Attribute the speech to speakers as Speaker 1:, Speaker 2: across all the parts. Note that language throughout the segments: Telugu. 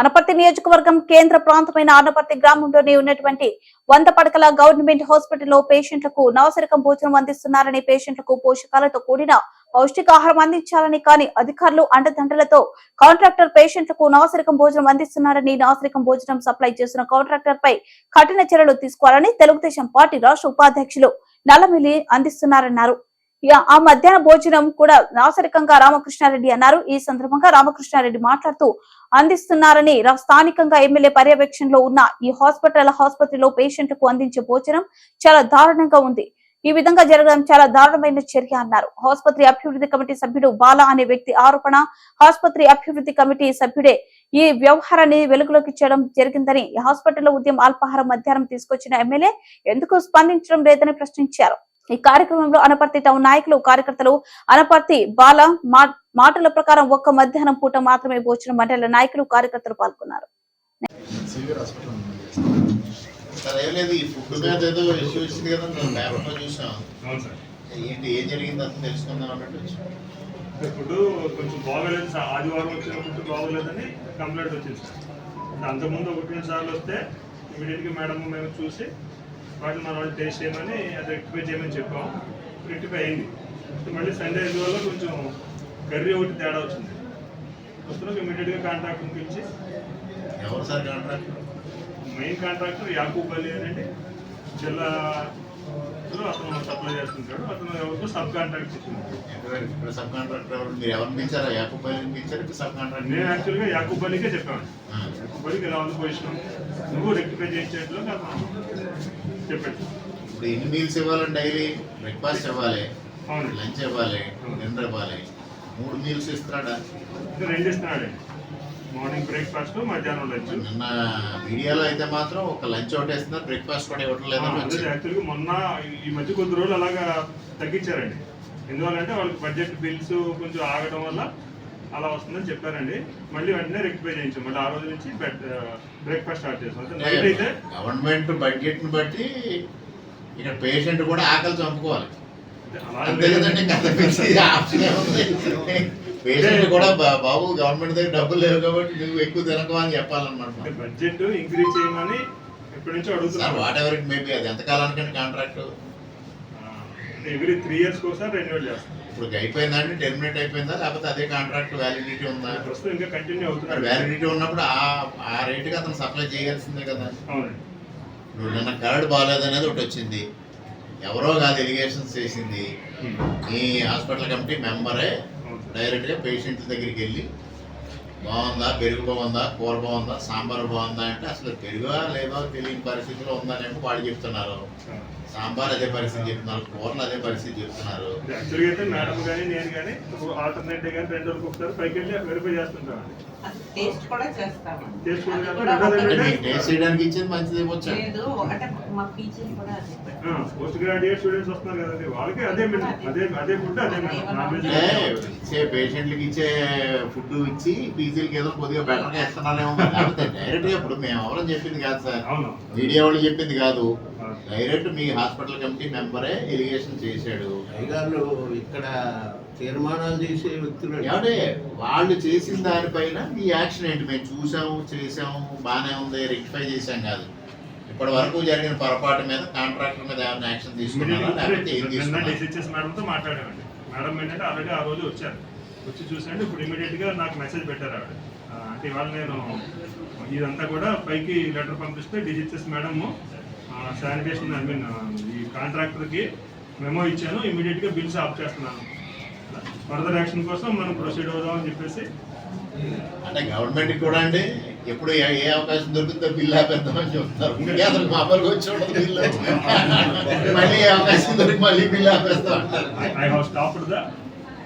Speaker 1: అనపర్తి నియోజకవర్గం కేంద్ర ప్రాంతమైన అనపర్తి గ్రామంలోనే ఉన్నటువంటి వంద పడకల గవర్నమెంట్ హాస్పిటల్లో పేషెంట్లకు నవసరికం భోజనం అందిస్తున్నారని పేషెంట్లకు పోషకాలతో కూడిన పౌష్టికాహారం అందించాలని కానీ అధికారులు అండదండలతో కాంట్రాక్టర్ పేషెంట్లకు నవసరికం భోజనం అందిస్తున్నారని నవసరికం భోజనం సప్లై చేస్తున్న కాంట్రాక్టర్ పై కఠిన చర్యలు తీసుకోవాలని తెలుగుదేశం పార్టీ రాష్ట్ర ఉపాధ్యక్షులు నల్లమిల్లి అందిస్తున్నారన్నారు. ఆ మధ్యాహ్న భోజనం కూడా నాసరికంగా రామకృష్ణారెడ్డి అన్నారు. ఈ సందర్భంగా రామకృష్ణారెడ్డి మాట్లాడుతూ అందిస్తున్నారని స్థానికంగా ఎమ్మెల్యే పర్యవేక్షణలో ఉన్న ఈ హాస్పిటల్ ఆసుపత్రిలో పేషెంట్కు అందించే భోజనం చాలా దారుణంగా ఉంది. ఈ విధంగా జరగడం చాలా దారుణమైన చర్య అన్నారు. ఆసుపత్రి అభివృద్ధి కమిటీ సభ్యుడు బాలా అనే వ్యక్తి ఆరోపణ ఆసుపత్రి అభివృద్ధి కమిటీ సభ్యుడే ఈ వ్యవహారాన్ని వెలుగులోకి చేయడం జరిగిందని ఈ హాస్పిటల్లో ఉదయం అల్పాహారం మధ్యాహ్నం తీసుకొచ్చిన ఎమ్మెల్యే ఎందుకు స్పందించడం లేదని ప్రశ్నించారు. ఈ కార్యక్రమంలో అనపర్తి టౌన్ నాయకులు కార్యకర్తలు అనపర్తి బాల మాటల ప్రకారం ఒక్క మధ్యాహ్నం పూట మాత్రమే భోజనం మండల నాయకులు కార్యకర్తలు పాల్గొన్నారు.
Speaker 2: ఇప్పుడు కొంచెం బాగోలేదు సార్ ఆదివారం వచ్చిన ఫుడ్ బాగోలేదని కంప్లైంట్ వచ్చింది సార్. అంతకుముందు ఒకటి రెండు సార్లు వస్తే ఇమీడియట్గా మేడం మేము చూసి వాటిని మన వాళ్ళు టేస్ట్ చేయమని అది రెక్టిఫై చేయమని చెప్పాం. రెక్టిఫై అయింది. మళ్ళీ సండే వల్ల కొంచెం కర్రీ ఒకటి తేడా వచ్చింది. వస్తున్నాం ఇమీడియట్గా కాంట్రాక్టర్ని పిలిచి
Speaker 3: ఎవరు sir contract
Speaker 2: main contractor Yakub Ali అనేది జిల్లా అతను సప్లై చేస్తుంటాడు. అతను ఎవరికో సబ్ కాంట్రాక్ట్ ఇచ్చింది.
Speaker 3: సబ్ కాంట్రాక్టర్ ఎవరు? మీరు ఎవరిని పిలిచారా? యాకూబ్ పల్లిని పిలిచారు? సబ్
Speaker 2: నేను
Speaker 3: కాంట్రాక్టర్
Speaker 2: యాక్చువల్గా యాకూబ్ అలీకే చెప్పాను. యాకూబ్ అలీకి ఇలా ఉంది పొజిషన్ నువ్వు రెక్టిఫై చేసేట్లు అతను చెప్పాడు.
Speaker 3: ఇప్పుడు ఎన్ని మీల్స్ ఇవ్వాలండి డైలీ? బ్రేక్ఫాస్ట్ ఇవ్వాలి
Speaker 2: అవునండి
Speaker 3: లంచ్ ఇవ్వాలి డిన్నర్ ఇవ్వాలి. మూడు మీల్స్ ఇస్తున్నాడా?
Speaker 2: రెండు ఇస్తున్నాడు. మార్నింగ్ బ్రేక్ఫాస్ట్ మధ్యాహ్నం లంచ్.
Speaker 3: నిన్న మీడియాలో అయితే మాత్రం ఒక లంచ్ ఒకటి ఇస్తున్నారు బ్రేక్ఫాస్ట్ కూడా ఇవ్వడం లేదని వచ్చింది
Speaker 2: యాక్చువల్గా మొన్న ఈ మధ్య కొద్ది రోజులు అలాగా తగ్గించారండి. ఎందువల్లంటే వాళ్ళకి బడ్జెట్ బిల్స్ కొంచెం ఆగడం వల్ల అలా వస్తుందని చెప్పారండి. మళ్ళీ వెంటనే రెక్టిఫై చేయించాం. మళ్ళీ ఆ రోజు నుంచి బ్రేక్ఫాస్ట్ స్టార్ట్ చేసాం నైట్ అయితే
Speaker 3: గవర్నమెంట్ బడ్జెట్ని బట్టి ఇక్కడ పేషెంట్ కూడా ఆకలి చంపుకోవాలి. పేషెంట్ కూడా బాబు గవర్నమెంట్ దగ్గర డబ్బులు లేవు కాబట్టి నువ్వు ఎక్కువ తినకు అని చెప్పాలన్నమాట.
Speaker 2: బడ్జెట్ ఇంక్రీజ్ చేయమని ఎప్పటి నుంచో అడుగుతున్నారు.
Speaker 3: వాట్ ఎవర్ ఇట్ మేబీ అది ఎంతకాలానికండి కాంట్రాక్ట్
Speaker 2: అంటే ఎవ్రీ త్రీ ఇయర్స్ ఒకసారి రెన్యువల్ చేస్తాం.
Speaker 3: ఇప్పుడు అయిపోయిందండి టెర్మినేట్ అయిపోయిందా? లేకపోతే అదే కాంట్రాక్ట్ వ్యాలిడిటీ ఉందా?
Speaker 2: ప్రస్తుతం ఇంకా కంటిన్యూ అవుతున్నారు.
Speaker 3: వ్యాలిడిటీ ఉన్నప్పుడు ఆ ఆ రేటుకి అతను సప్లై చేయాల్సిందే కదా.
Speaker 2: అవునండి.
Speaker 3: ఇప్పుడు నిన్న కరడ్ బాగాలేదనేది ఒకటి వచ్చింది. ఎవరో కాదు ఎలిగేషన్స్ చేసింది. ఈ హాస్పిటల్ కమిటీ మెంబరే. డైరెక్ట్గా పేషెంట్ల దగ్గరికి వెళ్ళి బాగుందా? పెరుగు బాగుందా? కూర బాగుందా? సాంబార్ బాగుందా? అంటే అసలు పెరుగా లేదో తెలియని పరిస్థితిలో ఉందనేమో వాళ్ళు చెప్తున్నారు. సాంబార్ అదే పరిస్థితి చెప్తున్నారు కూరలు అదే పరిస్థితి చెప్తున్నారు.
Speaker 2: యాక్చువల్గా అయితే మేడం కానీ నేను కానీ ఆల్టర్నేట్ కానీ రెండు రోజులకు ఒకసారి పైకి వెళ్ళి వెరిఫై చేస్తుంటాం
Speaker 4: టేస్ట్ కూడా
Speaker 2: టేస్ట్
Speaker 3: చేయడానికి ఇచ్చేది మంచిది వచ్చా
Speaker 4: లేదు ఒకటే మా పీజీలు కూడా అదే పెట్టాం.
Speaker 2: పోస్ట్ గ్రాడ్యుయేట్ స్టూడెంట్స్ వస్తున్నారు కదండి వాళ్ళకి అదే మెను అదే. అదే ఫుడ్ అదే
Speaker 3: ఇచ్చే పేషెంట్లకి ఇచ్చే ఫుడ్ ఇచ్చి పీజీలకి ఏదో కొద్దిగా బెటర్గా. లేకపోతే డైరెక్ట్గా ఇప్పుడు మేము ఎవరని చెప్పింది కాదు సార్.
Speaker 2: అవును.
Speaker 3: మీడియా వాళ్ళు చెప్పింది కాదు. డైరెక్ట్ మీ హాస్పిటల్ కమిటీ మెంబరే ఎలిగేషన్ చేశాడు.
Speaker 5: అయ్యగారు ఇక్కడ తీర్మానాలు చేసే వ్యక్తులు
Speaker 3: ఏమంటే వాళ్ళు చేసిన దానిపైన మీ యాక్షన్ ఏంటి? మేము చూసాము చేసాము బాగానే ఉంది రెక్టిఫై చేసాం కాదు. ఇప్పటి వరకు జరిగిన పొరపాటు మీద కాంట్రాక్టర్ మీద ఏమైనా యాక్షన్ తీసుకున్నారా? లేకపోతే ఏం
Speaker 2: నిన్న
Speaker 3: తీసుకున్నారు
Speaker 2: డిసిహెచ్ఎస్ మేడంతో మాట్లాడామండి. మేడం ఏంటంటే ఆల్రెడీ ఆ రోజు వచ్చారు. వచ్చి చూసండి ఇప్పుడు ఇమీడియట్గా నాకు మెసేజ్ పెట్టారు ఆవిడ. అంటే ఇవాళ నేను ఇదంతా కూడా పైకి లెటర్ పంపిస్తే DCHS madam sanitation I mean ఈ కాంట్రాక్టర్కి మెమో ఇచ్చాను ఇమీడియట్గా బిల్స్ ఆఫ్ చేస్తున్నాను. ఫర్దర్ యాక్షన్ కోసం మనం ప్రొసీడ్ అవుదాం అని చెప్పేసి.
Speaker 3: అంటే గవర్నమెంట్ కూడా అంటే ఎప్పుడు ఏ అవకాశం దొరుకుతుందో బిల్లు ఆపేద్దామని చెప్తారు మా అప్పటికి వచ్చి బిల్లు. మళ్ళీ ఏ అవకాశం దొరికి మళ్ళీ bill ఆపేస్తాం
Speaker 2: I have stopped the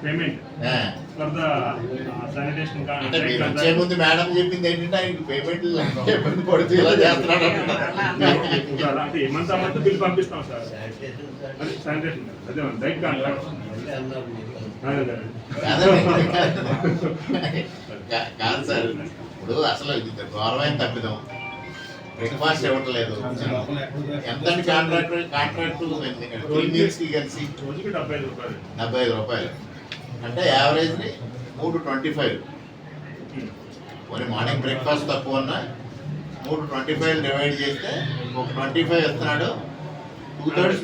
Speaker 2: payment
Speaker 3: ఆ,
Speaker 2: ఫర్ ద శానిటేషన్
Speaker 3: అంటే మీరు వచ్చే ముందు మేడం చెప్పింది ఏంటంటే ఆయనకి పేమెంట్ ఇబ్బంది పడుతూ ఇలా చేస్తున్నాడు.
Speaker 2: అంటే బిల్ పంపిస్తాం సార్ శానిటేషన్ అదే డైట్ కాంట్రాక్ట్
Speaker 3: కాదు సార్ ఇప్పుడు అసలు ఇది గౌరవమైన తప్పిదం బ్రేక్ఫాస్ట్ ఇవ్వట్లేదు ఎంత కాంట్రాక్ట్ కాంట్రాక్ట్ కలిసి
Speaker 2: రోజుకి డెబ్బై ఐదు రూపాయలు
Speaker 3: డెబ్బై ఐదు రూపాయలు అంటే యావరేజ్ మూడు ట్వంటీ ఫైవ్. మరి మార్నింగ్ బ్రేక్ఫాస్ట్ తక్కువ ఉన్నా మూడు ట్వంటీ ఫైవ్ డివైడ్ చేస్తే ఒక ట్వంటీ ఫైవ్ ఇస్తున్నాడు. టూ థర్డ్స్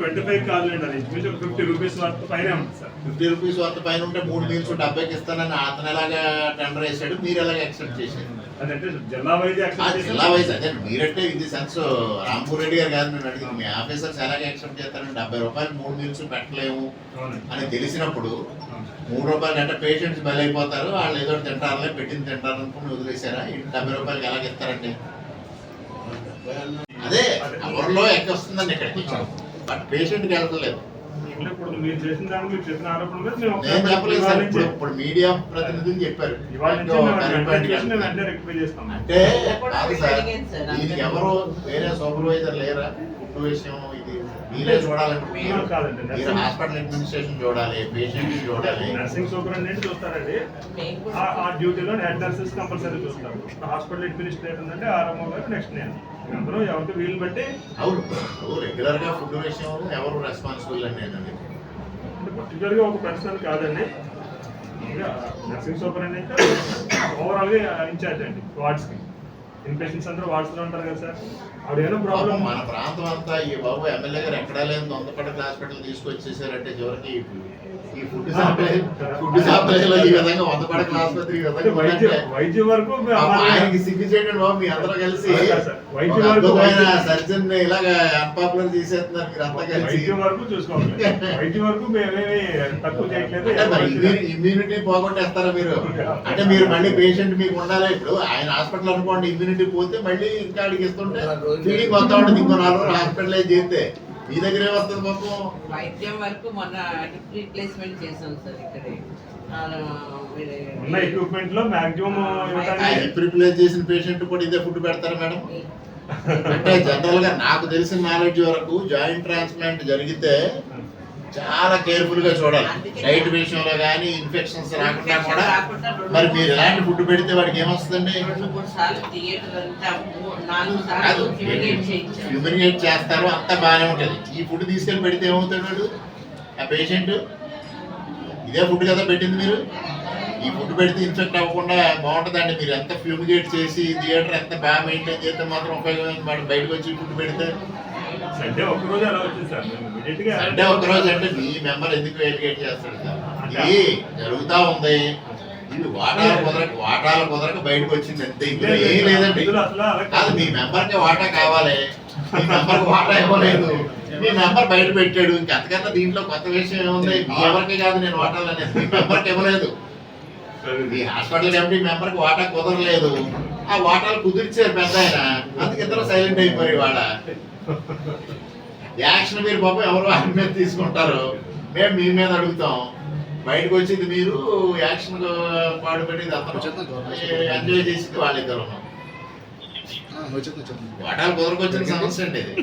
Speaker 2: ట్వంటీ ఫైవ్ కాదులేండి అది. ఫిఫ్టీ రూపీస్ వరకు పైన సార్.
Speaker 3: ఫిఫ్టీ రూపీస్ వర్త్ పైన ఉంటే మూడు మీల్స్ డెబ్బైకి ఇస్తానని అతను ఎలాగా టెండర్ వేసాడు మీరు ఎలాగ యాక్సెప్ట్ చేశారు?
Speaker 2: జిల్లా వైజ్
Speaker 3: అదే మీరంటే ఇది సెన్స్ రాంపూర్ రెడ్డి గారు కాదు నేను అడిగింది. మీ ఆఫీసర్స్ ఎలాగ యాక్సెప్ట్ చేస్తారండి డెబ్బై రూపాయలు మూడు మీల్స్ పెట్టలేము అని తెలిసినప్పుడు. మూడు రూపాయలు అంటే పేషెంట్స్ బలైపోతారు వాళ్ళు ఏదో తింటారులే పెట్టింది తింటారు అనుకుని వదిలేశారా? ఇటు డెబ్బై రూపాయలకి ఎలాగ ఇస్తారండి? అదే ఎవరిలో ఎక్క వస్తుందండి ఇక్కడికి బట్ పేషెంట్కి వెళ్ళలేదు
Speaker 2: అంటే ఇప్పుడు మీరు చేసిన దానికి మీరు చెప్పిన ఆరోపణ మీద మేము
Speaker 3: నేను
Speaker 2: ఒకసారి
Speaker 3: చెప్పలేదు
Speaker 2: ఇవాళ
Speaker 3: సార్.
Speaker 2: నుంచి
Speaker 3: ఇప్పుడు ఇప్పుడు మీడియా ప్రతినిధులు చెప్పారు.
Speaker 2: ఇవాళ నుంచి మేము
Speaker 3: కరెంట్
Speaker 2: వెంటనే చేసి మేము
Speaker 3: పాయింట్
Speaker 2: వెంటనే రెక్టిఫై చేస్తాం.
Speaker 3: అంటే కాదు సార్. దీనికి ఎవరు వేరే సూపర్వైజర్ లేరా? ఫుడ్ విషయం మీరే చూడాలంటే మీరు
Speaker 2: కాదండి,
Speaker 3: మీరు హాస్పిటల్ అడ్మినిస్ట్రేషన్ చూడాలి పేషెంట్ చూడాలి.
Speaker 2: నర్సింగ్ సూపరింటెండెంట్ చూస్తారండి. ఆ- ఆ డ్యూటీలో హెడ్ నర్సెస్ కంపల్సరీ చూస్తారు. హాస్పిటల్ అడ్మినిస్ట్రేటర్ ఉందంటే ఆర్ఎంఓ గారు నెక్స్ట్ నేను. అందరూ ఎవరికి వీలు బట్టి
Speaker 3: అవును. రెగ్యులర్గా ఫుడ్ విషయం ఎవరు రెస్పాన్సిబుల్ అనేది.
Speaker 2: అంటే పర్టికులర్గా ఒక పర్సనల్ కాదండి. ఇంకా నర్సింగ్ సూపరింటెండెంట్ ఓవరాల్గా ఇన్ఛార్జ్ అండి వార్డ్స్కి ఇన్పేషెంట్స్ అందరూ వాడుతూ ఉంటారు కదా సార్? ఆవిడ ఏదో ప్రాబ్లం
Speaker 3: మన ప్రాంతం అంతా ఈ బాబు ఎమ్మెల్యే గారు ఎక్కడా లేని దొంగపడ్డ హాస్పిటల్ తీసుకొచ్చేసారంటే చివరికి ఈ ఫుడ్ సప్లై ఫుడ్ సప్లైలో ఈ విధంగా వందపడక ఆసుపత్రి ఈ
Speaker 2: అంటే
Speaker 3: విధంగా
Speaker 2: వైద్య వరకు
Speaker 3: ఆయనకి సిగ్గు చేయడం బాబు మీ అందరూ కలిసి అద్భుతమైన సర్జన్ ఇలాగా అన్పాపులర్ చేసేస్తున్నారు మీరు అంతా కలిసి.
Speaker 2: వైద్యం వరకు చూసుకోవాలి. వైద్యం వరకు మేమేమి తక్కువ చేయట్లేదు.
Speaker 3: ఇమ్యూనిటీ పోగొట్టేస్తారా మీరు? అంటే మీరు మళ్ళీ పేషెంట్ మీకు ఉండాలి ఇప్పుడు? ఆయన హాస్పిటల్ అనుకోండి ఇమ్యూనిటీ పోతే మళ్ళీ ఇంకా అడిగి ఇస్తుంటే ఫీడింగ్ వస్తా ఉంటుంది ఇంకో నాలుగు రోజులు హాస్పిటలైజ్ చేస్తే. మీ దగ్గరే వస్తుంది పాపం.
Speaker 4: వైద్యం వరకు మొన్న హిప్ రీప్లేస్మెంట్ చేసాం సార్ ఇక్కడే.
Speaker 2: ఉన్న ఎక్విప్మెంట్లో మాక్సిమం
Speaker 3: హిప్ రిప్లేస్ చేసిన పేషెంట్ కూడా ఇదే ఫుడ్ పెడతారా మేడం? అంటే జనరల్గా నాకు తెలిసిన నాలెడ్జ్ వరకు జాయింట్ ట్రాన్స్ప్లాంట్ జరిగితే చాలా కేర్ఫుల్గా చూడాలి డైట్ విషయంలో కానీ ఇన్ఫెక్షన్స్ రాకుండా కూడా మరి మీరు ఎలాంటి ఫుడ్ పెడితే వాడికి ఏమొస్తుందండి? హ్యూమినేట్ చేస్తారు అంతా బాగానే ఉంటుంది. ఈ ఫుడ్ తీసుకెళ్ళి పెడితే ఏమవుతాడు వాడు? ఆ పేషెంట్ ఇదే ఫుడ్ కదా పెట్టింది మీరు? ఈ ఫుడ్ పెడితే ఇన్ఫెక్ట్ అవ్వకుండా బాగుంటుందండి మీరు. ఎంత ఫ్యూమిగేట్ చేసి థియేటర్ ఎంత బాగా మెయింటైన్ చేస్తే మాత్రం ఉపయోగం వాడు బయటకు వచ్చి ఫుడ్ పెడితే
Speaker 2: సండే ఒక్క రోజు అలా వచ్చింది సార్. మేము ఇమీడియట్గా
Speaker 3: అంటే ఒక రోజు అంటే మీ మెంబర్ ఎందుకు ఎలిగేట్ చేస్తాడు సార్? ఇది జరుగుతా ఉంది. ఇది వాటాలు కుదరక వాటాలు కుదరక బయటకు వచ్చింది అంతే. ఇందులో ఏం లేదండి. కాదు. మీ మెంబర్కి వాటా కావాలి. మీ మెంబర్కి వాటా ఇవ్వలేదు. మీ మెంబర్ బయట పెట్టాడు. ఇంకెంతకన్నా దీంట్లో కొత్త విషయం ఏముంది? మీ ఎవరికి కాదు నేను వాటాలు అనేది. మీ మెంబర్కి ఇవ్వలేదు మీ హాస్పిటల్ ఎంపీ మెంబర్కి వాటా కుదరలేదు. ఆ వాటాలు కుదిర్చారు పెద్ద ఆయన అందుకు ఇద్దరు సైలెంట్ అయిపోయి వాళ్ళ యాక్షన్ మీరు పాపం ఎవరు ఆయన మీద తీసుకుంటారు? మేము మీ మీద అడుగుతాం. బయటకు వచ్చింది మీరు యాక్షన్ పాడుపెట్టి అందరూ ఎంజాయ్ చేసింది వాళ్ళిద్దరు. వాటాలు కుదరకొచ్చిన సమస్య అండి ఇది.